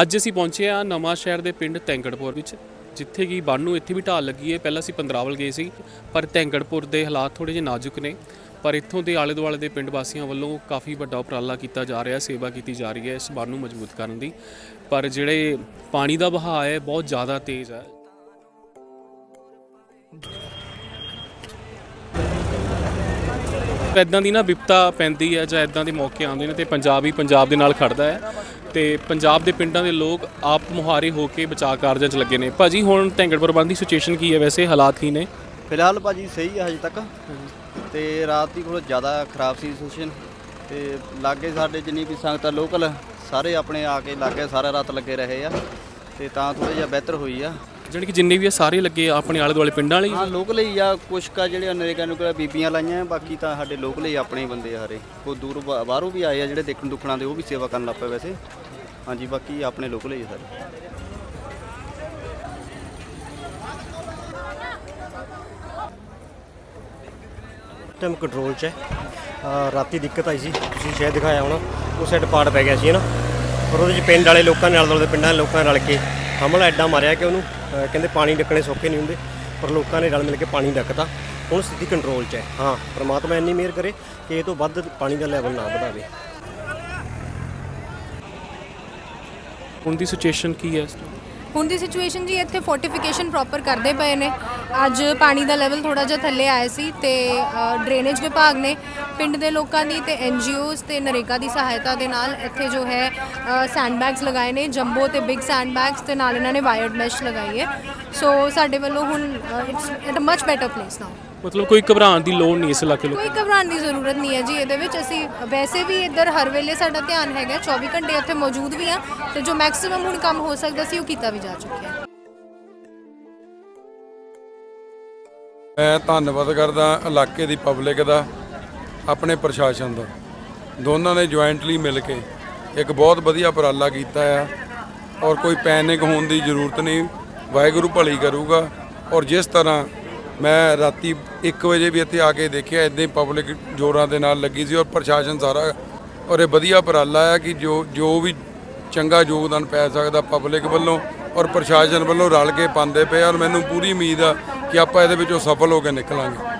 ਅੱਜ ਅਸੀਂ ਪਹੁੰਚੇ ਆ ਨਵਾਂ ਸ਼ਹਿਰ ਦੇ ਪਿੰਡ ਤੈਂਗੜਪੁਰ ਵਿੱਚ, ਜਿੱਥੇ ਕਿ ਬੰਨ ਨੂੰ ਇੱਥੇ ਵੀ ਢਾਲ ਲੱਗੀ ਹੈ। ਪਹਿਲਾਂ ਅਸੀਂ ਪੰਦਰਾਵਲ ਗਏ ਸੀ, ਪਰ ਤੈਂਗੜਪੁਰ ਦੇ ਹਾਲਾਤ ਥੋੜੇ ਜਿਹੇ ਨਾਜ਼ੁਕ ਨੇ। ਪਰ ਇੱਥੋਂ ਦੇ ਆਲੇ ਦੁਆਲੇ ਦੇ ਪਿੰਡ ਵਾਸੀਆਂ ਵੱਲੋਂ ਕਾਫੀ ਵੱਡਾ ਉਪਰਾਲਾ ਕੀਤਾ ਜਾ ਰਿਹਾ, ਸੇਵਾ ਕੀਤੀ ਜਾ ਰਹੀ ਹੈ ਇਸ ਬੰਨ ਨੂੰ ਮਜ਼ਬੂਤ ਕਰਨ ਦੀ। ਪਰ ਜਿਹੜੇ ਪਾਣੀ ਦਾ ਵਹਾਅ ਹੈ, ਬਹੁਤ ਜ਼ਿਆਦਾ ਤੇਜ਼ ਹੈ। ਇਦਾਂ ਦੀ ਨਾ ਵਿਪਤਾ ਪੈਂਦੀ ਹੈ ਜਾਂ ਇਦਾਂ ਦੇ ਮੌਕੇ ਆਉਂਦੇ ਨੇ ਤੇ ਪੰਜਾਬ ਹੀ ਪੰਜਾਬ ਦੇ ਨਾਲ ਖੜਦਾ ਹੈ ਤੇ ਪੰਜਾਬ ਦੇ ਪਿੰਡਾਂ ਦੇ ਲੋਕ ਆਪ ਮੁਹਾਰੇ ਹੋ ਕੇ ਬਚਾਅ ਕਾਰਜਾਂ 'ਚ ਲੱਗੇ ਨੇ। ਭਾਜੀ ਹੁਣ ਟੈਂਗੜਪੁਰ ਬੰਦ ਦੀ ਸਿਚੁਏਸ਼ਨ ਕੀ ਹੈ ਵੈਸੇ? ਹਾਲਾਤ ਕੀ ਨੇ? ਫਿਲਹਾਲ ਭਾਜੀ ਸਹੀ ਹੈ ਹਜੇ ਤੱਕ। ਤੇ ਰਾਤ ਦੀ ਥੋੜਾ ਜ਼ਿਆਦਾ ਖਰਾਬ ਸੀ ਸਿਚੁਏਸ਼ਨ ਤੇ ਲਾਗੇ ਸਾਡੇ ਜਿੰਨੀ ਵੀ ਸੰਗਤ ਲੋਕਲ ਸਾਰੇ ਆਪਣੇ ਆ ਕੇ ਲਾਗੇ ਸਾਰਾ ਰਾਤ ਲੱਗੇ ਰਹੇ ਆ। ਤੇ ਤਾਂ ਥੋੜਾ ਜਿਹਾ ਬਿਹਤਰ ਹੋਈ ਆ। ਜਾਣੀ ਕਿ ਜਿੰਨੇ ਵੀ ਆ ਸਾਰੇ ਲੱਗੇ ਆ ਆਪਣੇ ਆਲੇ ਦੁਆਲੇ ਪਿੰਡਾਂ ਵਾਲੇ ਹੀ? ਹਾਂ ਲੋਕਲ ਹੀ ਆ ਕੁਛ ਕਾ ਜਿਹੜੇ ਨਰੇਗਾ ਨੂੰ ਬੀਬੀਆਂ ਲਾਈਆਂ ਆ, ਬਾਕੀ ਤਾਂ ਸਾਡੇ ਲੋਕਲ ਹੀ ਆਪਣੇ ਹੀ ਬੰਦੇ ਆ ਸਾਰੇ ਕੋਈ ਦੂਰ ਬਾ- ਬਾਹਰੋਂ ਵੀ ਆਏ ਆ ਜਿਹੜੇ ਦੇਖਣ ਦੁੱਖਣਾ ਦੇ ਉਹ ਵੀ ਸੇਵਾ ਕਰਨ ਲੱਗ ਪਏ ਵੈਸੇ। ਹਾਂਜੀ ਬਾਕੀ ਆਪਣੇ ਲੋਕਲ ਹੀ ਆ ਸਾਰੇ। ਟਾਈਮ ਕੰਟਰੋਲ 'ਚ ਹੈ। ਅਹ ਰਾਤੀ ਦਿੱਕਤ ਆਈ ਸੀ ਤੁਸੀਂ ਸ਼ਾਇਦ ਦਿਖਾਇਆ ਹੋਣਾ ਉਹ ਸਾਈਡ ਪਾੜ ਪੈ ਗਿਆ ਸੀ ਨਾ? ਪਰ ਉਹਦੇ 'ਚ ਪਿੰਡ ਵਾਲੇ ਲੋਕਾਂ ਨਾਲ ਨਾਲ ਦੇ ਪਿੰਡਾਂ ਦੇ ਲੋਕਾਂ ਨੇ ਰਲ ਕੇ ਹਮਲਾ ਐਡਾ ਮਾਰਿਆ ਕਿ ਉਹਨੂੰ, ਅਹ, ਕਹਿੰਦੇ ਪਾਣੀ ਡੱਕਣੇ ਸੌਖੇ ਨਹੀਂ ਹੁੰਦੇ, ਪਰ ਲੋਕਾਂ ਨੇ ਰਲ ਮਿਲ ਕੇ ਪਾਣੀ ਡੱਕਤਾ। ਹੁਣ ਸਥਿਤੀ ਕੰਟਰੋਲ 'ਚ ਹੈ। ਹਾਂ, ਪ੍ਰਮਾਤਮਾ ਇੰਨੀ ਮਿਹਰ ਕਰੇ ਕਿ ਇਹ ਤੋਂ ਵੱਧ ਪਾਣੀ ਦਾ ਲੈਵਲ ਨਾ ਵਧਾਵੇ। ਹੁਣ ਦੀ ਸਿਚੁਏਸ਼ਨ ਕੀ ਹੈ ਇਸ time? ਹੁਣ ਦੀ ਸਿਚੁਏਸ਼ਨ ਜੀ ਇੱਥੇ ਫੋਰਟੀਫਿਕੇਸ਼ਨ ਪ੍ਰੋਪਰ ਕਰਦੇ ਪਏ ਨੇ। ਅੱਜ ਪਾਣੀ ਦਾ ਲੈਵਲ ਥੋੜਾ ਜਿਹਾ ਥੱਲੇ ਆਇਆ ਸੀ ਤੇ ਡਰੇਨੇਜ ਵਿਭਾਗ ਨੇ ਪਿੰਡ ਦੇ ਲੋਕਾਂ ਦੀ ਤੇ ਐਨਜੀਓਜ਼ ਤੇ ਨਰੇਗਾ ਦੀ ਸਹਾਇਤਾ ਦੇ ਨਾਲ ਇੱਥੇ ਜੋ ਹੈ ਸੈਂਡਬੈਗਸ ਲਗਾਏ ਨੇ, ਜੰਬੋ ਤੇ ਬਿਗ ਸੈਂਡਬੈਗਸ ਤੇ ਨਾਲ ਇਹਨਾਂ ਨੇ ਵਾਇਰਡ ਮੈਸ਼ ਲਗਾਈ ਹੈ। ਸੋ ਸਾਡੇ ਵੱਲੋਂ ਹੁਣ it's it a much better place now ਮਤਲਬ ਕੋਈ ਘਬਰਾਉਣ ਦੀ ਲੋੜ ਨਹੀਂ ਇਸ ਇਲਾਕੇ ਲੋਕ ਕੋਈ ਘਬਰਾਉਣ ਦੀ ਜ਼ਰੂਰਤ ਨਹੀਂ ਹੈ ਜੀ ਇਹਦੇ ਵਿੱਚ ਅਸੀਂ ਵੈਸੇ ਵੀ ਇੱਧਰ ਹਰ ਵੇਲੇ ਸਾਡਾ ਧਿਆਨ ਹੈਗਾ 24 ਘੰਟੇ ਇੱਥੇ ਮੌਜੂਦ ਵੀ ਆ ਤੇ ਜੋ ਮੈਕਸਿਮਮ ਹੁਣ ਕੰਮ ਹੋ ਸਕਦਾ ਸੀ ਉਹ ਕੀਤਾ ਵੀ ਜਾ ਚੁੱਕਿਆ ਹੈ। ਮੈਂ ਧੰਨਵਾਦ ਕਰਦਾ ਇਲਾਕੇ ਦੀ ਪਬਲਿਕ ਦਾ ਆਪਣੇ ਪ੍ਰਸ਼ਾਸਨ ਦਾ। ਦੋਨਾਂ ਨੇ ਜੁਆਇੰਟਲੀ ਮਿਲ ਕੇ ਇੱਕ ਬਹੁਤ ਵਧੀਆ ਉਪਰਾਲਾ ਕੀਤਾ ਆ ਔਰ ਕੋਈ ਪੈਨਿਕ ਹੋਣ ਦੀ ਜ਼ਰੂਰਤ ਨਹੀਂ। ਵਾਹਿਗੁਰੂ ਭਲੀ ਕਰੂਗਾ ਔਰ ਜਿਸ ਤਰ੍ਹਾਂ ਮੈਂ ਰਾਤੀ 1 ਵਜੇ ਵੀ ਇੱਥੇ ਆ ਕੇ ਦੇਖਿਆ ਇਦਾਂ ਪਬਲਿਕ ਜੋਰਾਂ ਦੇ ਨਾਲ ਲੱਗੀ ਸੀ ਔਰ ਪ੍ਰਸ਼ਾਸਨ ਸਾਰਾ ਔਰ ਇਹ ਵਧੀਆ ਉਪਰਾਲਾ ਆ ਕਿ ਜੋ ਜੋ ਵੀ ਚੰਗਾ ਯੋਗਦਾਨ ਪੈ ਸਕਦਾ ਪਬਲਿਕ ਵੱਲੋਂ ਔਰ ਪ੍ਰਸ਼ਾਸਨ ਵੱਲੋਂ ਰਲ ਕੇ ਪਾਉਂਦੇ ਪਏ ਔਰ ਮੈਨੂੰ ਪੂਰੀ ਉਮੀਦ ਆ ਕਿ ਆਪਾਂ ਇਹਦੇ ਵਿੱਚੋਂ ਸਫਲ ਹੋ ਕੇ ਨਿਕਲਾਂਗੇ।